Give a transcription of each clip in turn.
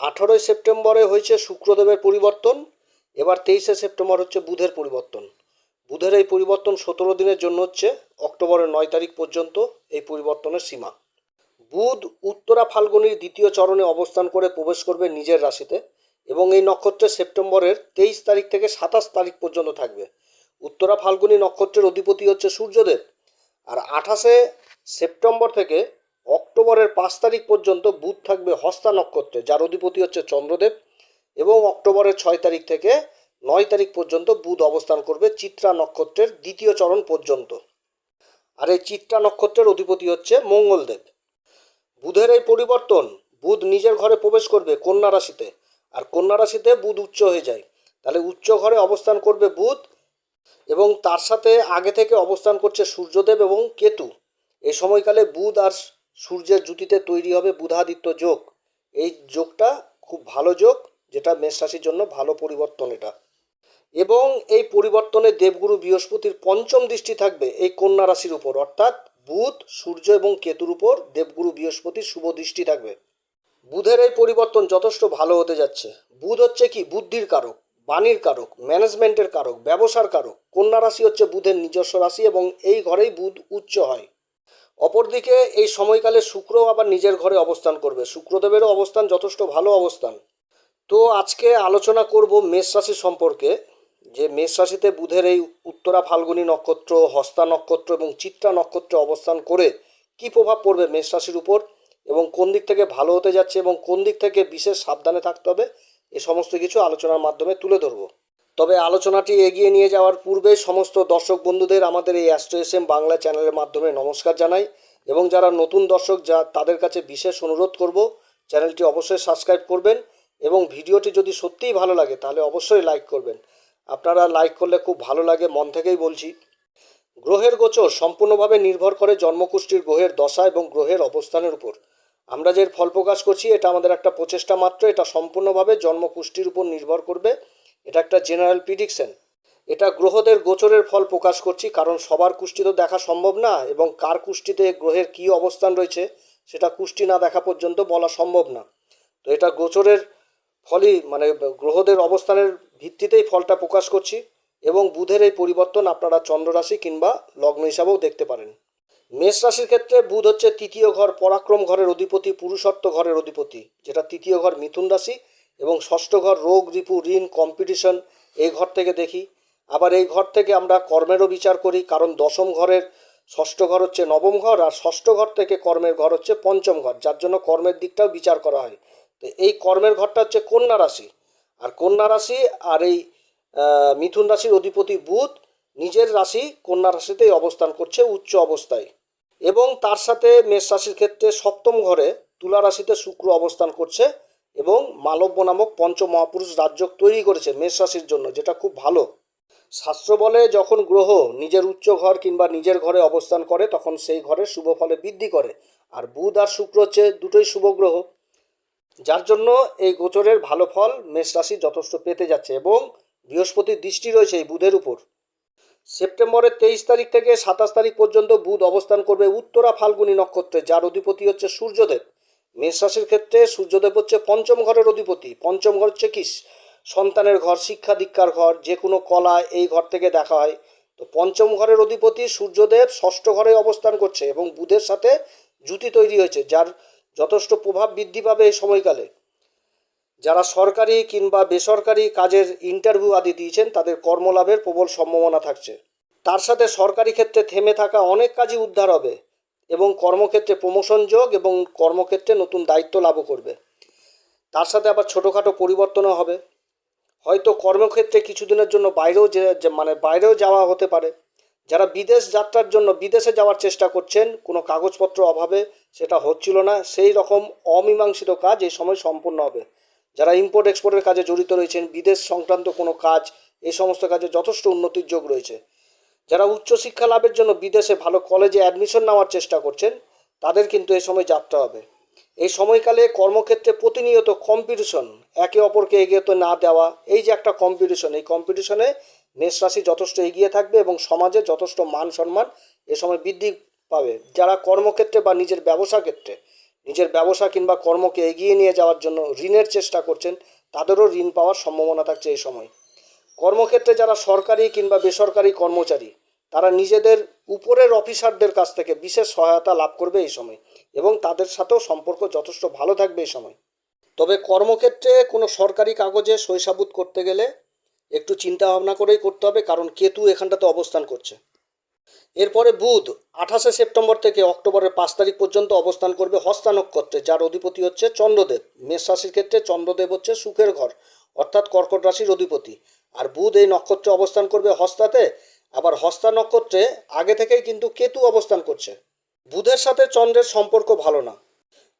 আঠেরোই সেপ্টেম্বরে হয়েছে শুক্রদেবের পরিবর্তন, এবার তেইশে সেপ্টেম্বর হচ্ছে বুধের পরিবর্তন। বুধের এই পরিবর্তন সতেরো দিনের জন্য হচ্ছে অক্টোবরের নয় তারিখ পর্যন্ত এই পরিবর্তনের সীমা। বুধ উত্তরা ফাল্গুনির দ্বিতীয় চরণে অবস্থান করে প্রবেশ করবে নিজের রাশিতে এবং এই নক্ষত্রে সেপ্টেম্বরের তেইশ তারিখ থেকে সাতাশ তারিখ পর্যন্ত থাকবে। উত্তরা ফাল্গুনী নক্ষত্রের অধিপতি হচ্ছে সূর্যদেব। আর আঠাশে সেপ্টেম্বর থেকে অক্টোবরের পাঁচ তারিখ পর্যন্ত বুধ থাকবে হস্তা নক্ষত্রে, যার অধিপতি হচ্ছে চন্দ্রদেব, এবং অক্টোবরের ছয় তারিখ থেকে নয় তারিখ পর্যন্ত বুধ অবস্থান করবে চিত্রা নক্ষত্রের দ্বিতীয় চরণ পর্যন্ত। আর এই চিত্রা নক্ষত্রের অধিপতি হচ্ছে মঙ্গলদেব। বুধের এই পরিবর্তন, বুধ নিজের ঘরে প্রবেশ করবে কন্যা রাশিতে, আর কন্যা রাশিতে বুধ উচ্চ হয়ে যায়। তাহলে উচ্চ ঘরে অবস্থান করবে বুধ, এবং তার সাথে আগে থেকে অবস্থান করছে সূর্যদেব এবং কেতু। এই সময়কালে বুধ আর সূর্যের জুতিতে তৈরি হবে বুধাদিত্য যোগ। এই যোগটা খুব ভালো যোগ, যেটা মেষ রাশির জন্য ভালো পরিবর্তন এটা। এবং এই পরিবর্তনে দেবগুরু বৃহস্পতির পঞ্চম দৃষ্টি থাকবে এই কন্যা রাশির উপর। অর্থাৎ বুধ, সূর্য এবং কেতুর উপর দেবগুরু বৃহস্পতির শুভ দৃষ্টি থাকবে। বুধের এই পরিবর্তন যথেষ্ট ভালো হতে যাচ্ছে। বুধ হচ্ছে কি? বুদ্ধির কারক, বাণীর কারক ম্যানেজমেন্টের কারক, ব্যবসার কারক। কন্যা রাশি হচ্ছে বুধের নিজস্ব রাশি এবং এই ঘরেই বুধ উচ্চ হয়। অপরদিকে এই সময়কালে শুক্র আবার নিজের ঘরে অবস্থান করবে। শুক্রদেবেরও অবস্থান যথেষ্ট ভালো অবস্থান। তো আজকে আলোচনা করব মেষ রাশি সম্পর্কে, যে মেষ রাশিতে বুধের এই উত্তরা ফাল্গুনী নক্ষত্র, হস্তা নক্ষত্র এবং চিত্রা নক্ষত্রে অবস্থান করে কি প্রভাব পড়বে মেষ রাশির উপর এবং কোন দিক থেকে ভালো হতে যাচ্ছে এবং কোন দিক থেকে বিশেষ সাবধানে থাকতে হবে, এ সমস্ত কিছু আলোচনার মাধ্যমে তুলে ধরবো। তবে আলোচনাটি এগিয়ে নিয়ে যাওয়ার পূর্বে সমস্ত দর্শক বন্ধুদের আমাদের এই অ্যাস্ট্রো এস এম বাংলা চ্যানেলের মাধ্যমে নমস্কার জানাই এবং যারা নতুন দর্শক, যা তাদের কাছে বিশেষ অনুরোধ করব, চ্যানেলটি অবশ্যই সাবস্ক্রাইব করবেন এবং ভিডিওটি যদি সত্যিই ভালো লাগে, তাহলে অবশ্যই লাইক করবেন। আপনারা লাইক করলে খুব ভালো লাগে, মন থেকেই বলছি। গ্রহের গোচর সম্পূর্ণভাবে নির্ভর করে জন্মকুষ্ঠির গ্রহের দশা এবং গ্রহের অবস্থানের উপর। আমরা যে ফল প্রকাশ করছি, এটা আমাদের একটা প্রচেষ্টা মাত্র, এটা সম্পূর্ণভাবে জন্মকুষ্ঠির উপর নির্ভর করবে। এটা একটা জেনারেল প্রিডিকশন এটা গ্রহদের গোচরের ফল প্রকাশ করছি, কারণ সবার কুষ্টি তো দেখা সম্ভব না, এবং কার কুষ্টিতে গ্রহের কী অবস্থান রয়েছে, সেটা কুষ্টি না দেখা পর্যন্ত বলা সম্ভব না। তো এটা গোচরের ফলই মানে গ্রহদের অবস্থানের ভিত্তিতেই ফলটা প্রকাশ করছি, এবং বুধের এই পরিবর্তন আপনারা চন্দ্ররাশি কিংবা লগ্ন হিসাবেও দেখতে পারেন। মেষ রাশির ক্ষেত্রে বুধ হচ্ছে তৃতীয় ঘর, পরাক্রম ঘরের অধিপতি পুরুষত্ব ঘরের অধিপতি, যেটা তৃতীয় ঘর মিথুন রাশি এবং ষষ্ঠ ঘর রোগ রিপু ঋণ কম্পিটিশন এই ঘর থেকে দেখি। আবার এই ঘর থেকে আমরা কর্মেরও বিচার করি, কারণ দশম ঘরের ষষ্ঠ ঘর হচ্ছে নবম ঘর, আর ষষ্ঠ ঘর থেকে কর্মের ঘর হচ্ছে পঞ্চম ঘর, যার জন্য কর্মের দিকটাও বিচার করা হয়। তো এই কর্মের ঘরটা হচ্ছে কন্যা রাশি, আর কন্যা রাশি আর এই মিথুন রাশির অধিপতি বুধ নিজের রাশি কন্যা রাশিতেই অবস্থান করছে উচ্চ অবস্থায়। এবং তার সাথে মেষ রাশির ক্ষেত্রে সপ্তম ঘরে তুলা রাশিতে শুক্র অবস্থান করছে এবং মালব্য নামক পঞ্চ মহাপুরুষ রাজ্য তৈরি করেছে মেষ রাশির জন্য, যেটা খুব ভালো। শাস্ত্র বলে যখন গ্রহ নিজের উচ্চ ঘর কিংবা নিজের ঘরে অবস্থান করে, তখন সেই ঘরে শুভ ফলে বৃদ্ধি করে। আর বুধ আর শুক্র হচ্ছে দুটোই শুভ গ্রহ, যার জন্য এই গোচরের ভালো ফল মেষ রাশি যথেষ্ট পেতে যাচ্ছে এবং বৃহস্পতির দৃষ্টি রয়েছে এই বুধের উপর। সেপ্টেম্বরের তেইশ তারিখ থেকে সাতাশ তারিখ পর্যন্ত বুধ অবস্থান করবে উত্তরা ফাল্গুনী নক্ষত্রে, যার অধিপতি হচ্ছে সূর্যদেব। মেষ রাশির ক্ষেত্রে সূর্যদেব হচ্ছে পঞ্চম ঘরের অধিপতি। পঞ্চম ঘর হচ্ছে কি সন্তানের ঘর, শিক্ষা দীক্ষার ঘর, যে কোনো কলা এই ঘর থেকে দেখা হয়। তো পঞ্চম ঘরের অধিপতি সূর্যদেব ষষ্ঠ ঘরে অবস্থান করছে এবং বুধের সাথে জুতি তৈরি হয়েছে, যার যথেষ্ট প্রভাব বৃদ্ধি পাবে এই সময়কালে। যারা সরকারি কিংবা বেসরকারি কাজের ইন্টারভিউ আদি দিয়েছেন, তাদের কর্মলাভের প্রবল সম্ভাবনা থাকছে। তার সাথে সরকারি ক্ষেত্রে থেমে থাকা অনেক কাজই উদ্ধার হবে। এবং কর্মক্ষেত্রে প্রমোশন যোগ এবং কর্মক্ষেত্রে নতুন দায়িত্ব লাভও করবে। তার সাথে আবার ছোটোখাটো পরিবর্তনও হবে। হয়তো কর্মক্ষেত্রে কিছুদিনের জন্য বাইরেও যে মানে বাইরেও যাওয়া হতে পারে। যারা বিদেশ যাত্রার জন্য বিদেশে যাওয়ার চেষ্টা করছেন, কোনো কাগজপত্র অভাবে সেটা হচ্ছিল না। সেই রকম অমীমাংসিত কাজ এই সময় সম্পূর্ণ হবে। যারা ইম্পোর্ট এক্সপোর্টের কাজে জড়িত রয়েছেন, বিদেশ সংক্রান্ত কোনো কাজ, এই সমস্ত কাজে যথেষ্ট উন্নতির যোগ রয়েছে। যারা উচ্চশিক্ষা লাভের জন্য বিদেশে ভালো কলেজে অ্যাডমিশন নেওয়ার চেষ্টা করছেন, তাদের কিন্তু এই সময় যাত্রা হবে। এই সময়কালে কর্মক্ষেত্রে প্রতিনিয়ত কম্পিটিশন একে অপরকে এগিয়ে তো না দেওয়া, এই যে একটা কম্পিটিশন এই কম্পিটিশনে মেষ রাশি যথেষ্ট এগিয়ে থাকবে এবং সমাজে যথেষ্ট মান সম্মান এ সময় বৃদ্ধি পাবে। যারা কর্মক্ষেত্রে বা নিজের ব্যবসা ক্ষেত্রে, নিজের ব্যবসা কিংবা কর্মকে এগিয়ে নিয়ে যাওয়ার জন্য ঋণের চেষ্টা করছেন, তাদেরও ঋণ পাওয়ার সম্ভাবনা থাকছে এই সময়। কর্মক্ষেত্রে যারা সরকারি কিংবা বেসরকারি কর্মচারী, তারা নিজেদের উপরের অফিসারদের কাছ থেকে বিশেষ সহায়তা লাভ করবে এই সময় এবং তাদের সাথেও সম্পর্ক যথেষ্ট ভালো থাকবে এই সময়। তবে কর্মক্ষেত্রে কোনো সরকারি কাগজে সইসাবুত করতে গেলে একটু চিন্তা ভাবনা করেই করতে হবে, কারণ কেতু এখানটাতে অবস্থান করছে। এরপরে বুধ, আঠাশে সেপ্টেম্বর থেকে অক্টোবরের পাঁচ তারিখ পর্যন্ত অবস্থান করবে হস্তা নক্ষত্রে যার অধিপতি হচ্ছে চন্দ্রদেব। মেষ রাশির ক্ষেত্রে চন্দ্রদেব হচ্ছে সুখের ঘর, অর্থাৎ কর্কট রাশির অধিপতি। আর বুধ এই নক্ষত্রে অবস্থান করবে হস্তাতে, আবার হস্তা নক্ষত্রে আগে থেকেই কিন্তু কেতু অবস্থান করছে। বুধের সাথে চন্দ্রের সম্পর্ক ভালো না।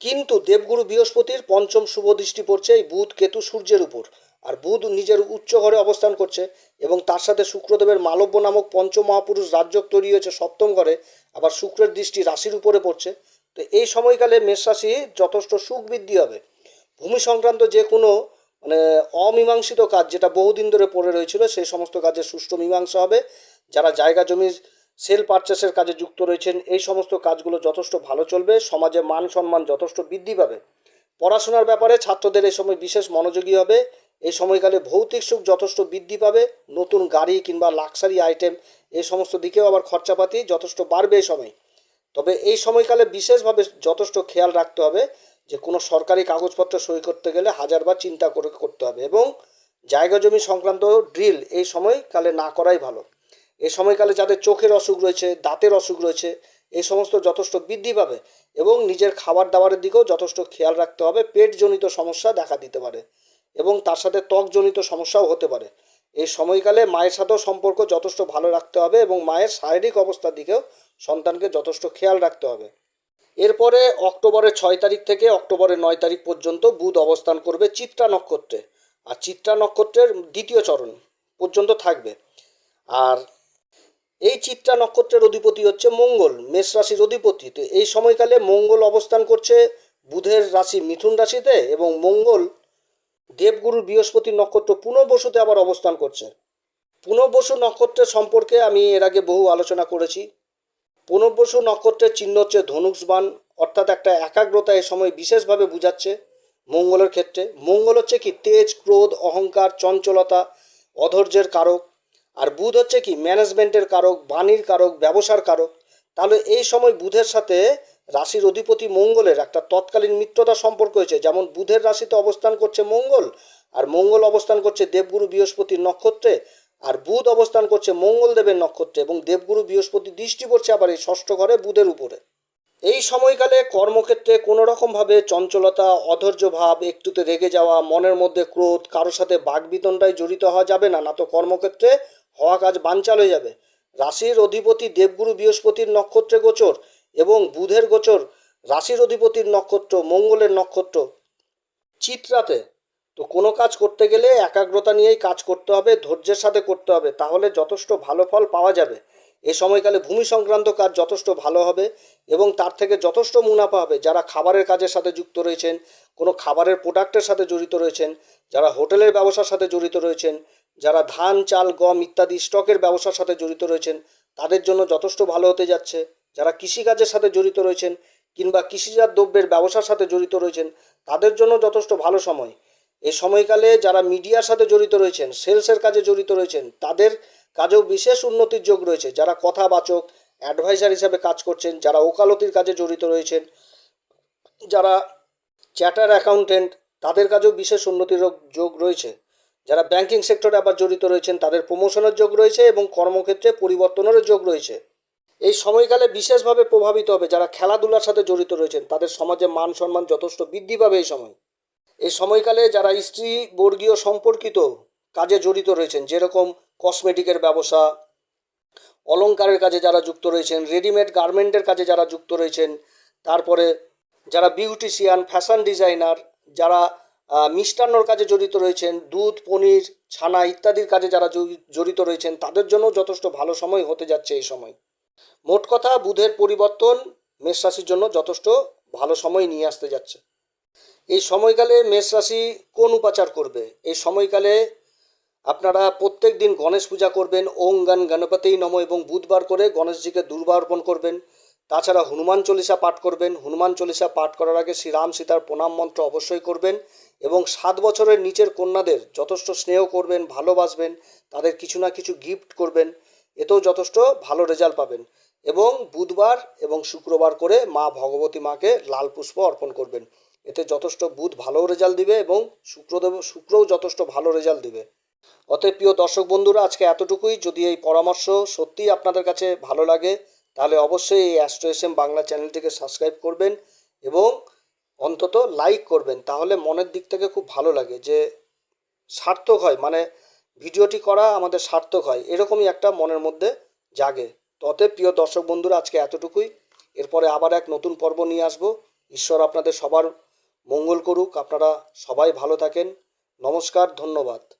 কিন্তু দেবগুরু বৃহস্পতির পঞ্চম শুভ দৃষ্টি পড়ছে এই বুধ, কেতু সূর্যের উপর। আর বুধ নিজের উচ্চ ঘরে অবস্থান করছে এবং তার সাথে শুক্রদেবের মালব্য নামক পঞ্চম মহাপুরুষ রাজ্যক তৈরি হয়েছে সপ্তম ঘরে, আবার শুক্রের দৃষ্টি রাশির উপরে পড়ছে। তো এই সময়কালে মেষ রাশি যথেষ্ট সুখ বৃদ্ধি হবে। ভূমি সংক্রান্ত যে কোনো মানে অমীমাংসিত কাজ যেটা বহুদিন ধরে পড়ে রয়েছিল, সেই সমস্ত কাজের সুষ্ঠু মীমাংসা হবে। যারা জায়গা জমির সেল পারচেসের কাজে যুক্ত রয়েছেন, এই সমস্ত কাজগুলো যথেষ্ট ভালো চলবে। সমাজে মান সম্মান যথেষ্ট বৃদ্ধি পাবে। পড়াশোনার ব্যাপারে ছাত্রদের এই সময় বিশেষ মনোযোগী হবে। এই সময়কালে ভৌতিক সুখ যথেষ্ট বৃদ্ধি পাবে। নতুন গাড়ি কিংবা লাক্সারি আইটেম এই সমস্ত দিকেও আবার খরচাপাতি যথেষ্ট বাড়বে এই সময়। তবে এই সময়কালে বিশেষভাবে যথেষ্ট খেয়াল রাখতে হবে। যে কোনো সরকারি কাগজপত্র সই করতে গেলে হাজারবার চিন্তা করে করতে হবে এবং জায়গা জমি সংক্রান্ত ড্রিল এই সময়কালে না করাই ভালো। এই সময়কালে যাদের চোখের অসুখ রয়েছে, দাঁতের অসুখ রয়েছে, এই সমস্ত যথেষ্ট বৃদ্ধি পাবে এবং নিজের খাবার দাবারের দিকেও যথেষ্ট খেয়াল রাখতে হবে, পেটজনিত সমস্যা দেখা দিতে পারে এবং তার সাথে ত্বকজনিত সমস্যাও হতে পারে। এই সময়কালে মায়ের সাথেও সম্পর্ক যথেষ্ট ভালো রাখতে হবে এবং মায়ের শারীরিক অবস্থার দিকেও সন্তানকে যথেষ্ট খেয়াল রাখতে হবে। এরপরে অক্টোবরের ছয় তারিখ থেকে অক্টোবরের নয় তারিখ পর্যন্ত বুধ অবস্থান করবে চিত্রা নক্ষত্রে। আর চিত্রা নক্ষত্রের দ্বিতীয় চরণ পর্যন্ত থাকবে। আর এই চিত্রা নক্ষত্রের অধিপতি হচ্ছে মঙ্গল, মেষ রাশির অধিপতি। তো এই সময়কালে মঙ্গল অবস্থান করছে বুধের রাশি মিথুন রাশিতে এবং মঙ্গল দেবগুরু বৃহস্পতি নক্ষত্র পুনর্বসুতে আবার অবস্থান করছে। পুনর্বসু নক্ষত্রের সম্পর্কে আমি এর আগে বহু আলোচনা করেছি। পুনর্বসু নক্ষত্রের চিহ্ন হচ্ছে ধনুষবান অর্থাৎ একটা একাগ্রতা এ সময় বিশেষভাবে বুঝাচ্ছে মঙ্গলের ক্ষেত্রে। মঙ্গল হচ্ছে কি? তেজ, ক্রোধ, অহংকার, চঞ্চলতা, অধৈর্যের কারক। আর বুধ হচ্ছে কি? ম্যানেজমেন্টের কারক, বাণীর কারক, ব্যবসার কারক। তাহলে এই সময় বুধের সাথে রাশির অধিপতি মঙ্গলের একটা তৎকালীন মিত্রতা সম্পর্ক হয়েছে। যেমন বুধের রাশিতে অবস্থান করছে মঙ্গল, আর মঙ্গল অবস্থান করছে দেবগুরু বৃহস্পতির নক্ষত্রে। আর বুধ অবস্থান করছে মঙ্গল দেবের নক্ষত্রে এবং দেবগুরু বৃহস্পতি দৃষ্টি পড়ছে আবার এই ষষ্ঠ ঘরে বুধের উপরে। এই সময়কালে কর্মক্ষেত্রে কোনো রকমভাবে চঞ্চলতা, অধৈর্য ভাব, একটুতে রেগে যাওয়া, মনের মধ্যে ক্রোধ, কারোর সাথে বাগবিতণ্ডায় জড়িত হওয়া যাবে না না তো কর্মক্ষেত্রে হওয়া কাজ বানচাল হয়ে যাবে। রাশির অধিপতি দেবগুরু বৃহস্পতির নক্ষত্রে গোচর এবং বুধের গোচর রাশির অধিপতির নক্ষত্র মঙ্গলের নক্ষত্র চিত্রাতে। তো কোনো কাজ করতে গেলে একাগ্রতা নিয়েই কাজ করতে হবে, ধৈর্যের সাথে করতে হবে, তাহলে যথেষ্ট ভালো ফল পাওয়া যাবে। এই সময়কালে ভূমি সংক্রান্ত কাজ যথেষ্ট ভালো হবে এবং তার থেকে যথেষ্ট মুনাফা হবে। যারা খাবারের কাজের সাথে যুক্ত রয়েছেন, কোনো খাবারের প্রোডাক্টের সাথে জড়িত রয়েছেন, যারা হোটেলের ব্যবসার সাথে জড়িত রয়েছেন, যারা ধান, চাল, গম ইত্যাদি স্টকের ব্যবসার সাথে জড়িত রয়েছেন, তাদের জন্য যথেষ্ট ভালো হতে যাচ্ছে। যারা কৃষিকাজের সাথে জড়িত রয়েছেন কিংবা কৃষিজাত দ্রব্যের ব্যবসার সাথে জড়িত রয়েছেন, তাদের জন্য যথেষ্ট ভালো সময়। এই সময়কালে যারা মিডিয়ার সাথে জড়িত রয়েছেন, সেলসের কাজে জড়িত রয়েছেন, তাদের কাজেও বিশেষ উন্নতির যোগ রয়েছে। যারা কথাবাচক, অ্যাডভাইজার হিসাবে কাজ করছেন, যারা ওকালতির কাজে জড়িত রয়েছেন, যারা চ্যাটার অ্যাকাউন্টেন্ট তাদের কাজেও বিশেষ উন্নতির যোগ রয়েছে। যারা ব্যাংকিং সেক্টরে আবার জড়িত রয়েছেন, তাদের প্রমোশনের যোগ রয়েছে এবং কর্মক্ষেত্রে পরিবর্তনেরও যোগ রয়েছে। এই সময়কালে বিশেষভাবে প্রভাবিত হবে যারা খেলাধুলার সাথে জড়িত রয়েছেন, তাদের সমাজে মান সম্মান যথেষ্ট বৃদ্ধি পাবে এই সময়। এই সময়কালে যারা স্ত্রী বর্গীয় সম্পর্কিত কাজে জড়িত রয়েছেন, যেরকম কসমেটিকের ব্যবসা অলংকারের কাজে যারা যুক্ত রয়েছেন রেডিমেড গার্মেন্টের কাজে যারা যুক্ত রয়েছেন, তারপরে যারা বিউটিশিয়ান ফ্যাশন ডিজাইনার যারা মিষ্টান্নর কাজে জড়িত রয়েছেন, দুধ, পনির, ছানা ইত্যাদির কাজে যারা জড়িত রয়েছেন, তাদের জন্য যথেষ্ট ভালো সময় হতে যাচ্ছে এই সময়। মোট কথা, বুধের পরিবর্তন মেষ রাশির জন্য যথেষ্ট ভালো সময় নিয়ে আসতে যাচ্ছে। এই সময়কালে মেষ রাশি কোন উপাচার করবে? এই সময়কালে আপনারা প্রত্যেক দিন গণেশ পূজা করবেন ওং গান গণপতি নম এবং বুধবার করে গণেশজিকে দুর্বা অর্পণ করবেন। তাছাড়া হনুমান চল্লিশা পাঠ করবেন। হনুমান চল্লিশা পাঠ করার আগে শ্রীরাম সীতার প্রণাম মন্ত্র অবশ্যই করবেন এবং সাত বছরের নিচের কন্যাদের যথেষ্ট স্নেহ করবেন, ভালোবাসবেন, তাদের কিছু না কিছু গিফট করবেন, এতেও যথেষ্ট ভালো রেজাল্ট পাবেন। এবং বুধবার এবং শুক্রবার করে মা ভগবতী মাকে লাল পুষ্প অর্পণ করবেন। এতে যথেষ্ট বুধ ভালো রেজাল্ট দিবে এবং শুক্রদেব, শুক্রও যথেষ্ট ভালো রেজাল্ট দিবে। অতএব প্রিয় দর্শক বন্ধুরা, আজকে এতটুকুই। যদি এই পরামর্শ সত্যিই আপনাদের কাছে ভালো লাগে, তাহলে অবশ্যই এই অ্যাস্ট্রো এস বাংলা চ্যানেলটিকে সাবস্ক্রাইব করবেন এবং অন্তত লাইক করবেন। তাহলে মনের দিক থেকে খুব ভালো লাগে যে সার্থক হয় মানে ভিডিওটি করা আমাদের সার্থক হয়, এরকমই একটা মনের মধ্যে জাগে। ততে প্রিয় দর্শক বন্ধুরা, আজকে এতটুকুই। এরপরে আবার এক নতুন পর্ব নিয়ে আসব। ঈশ্বর আপনাদের সবার মঙ্গল করুক। আপনারা সবাই ভালো থাকেন। নমস্কার ধন্যবাদ।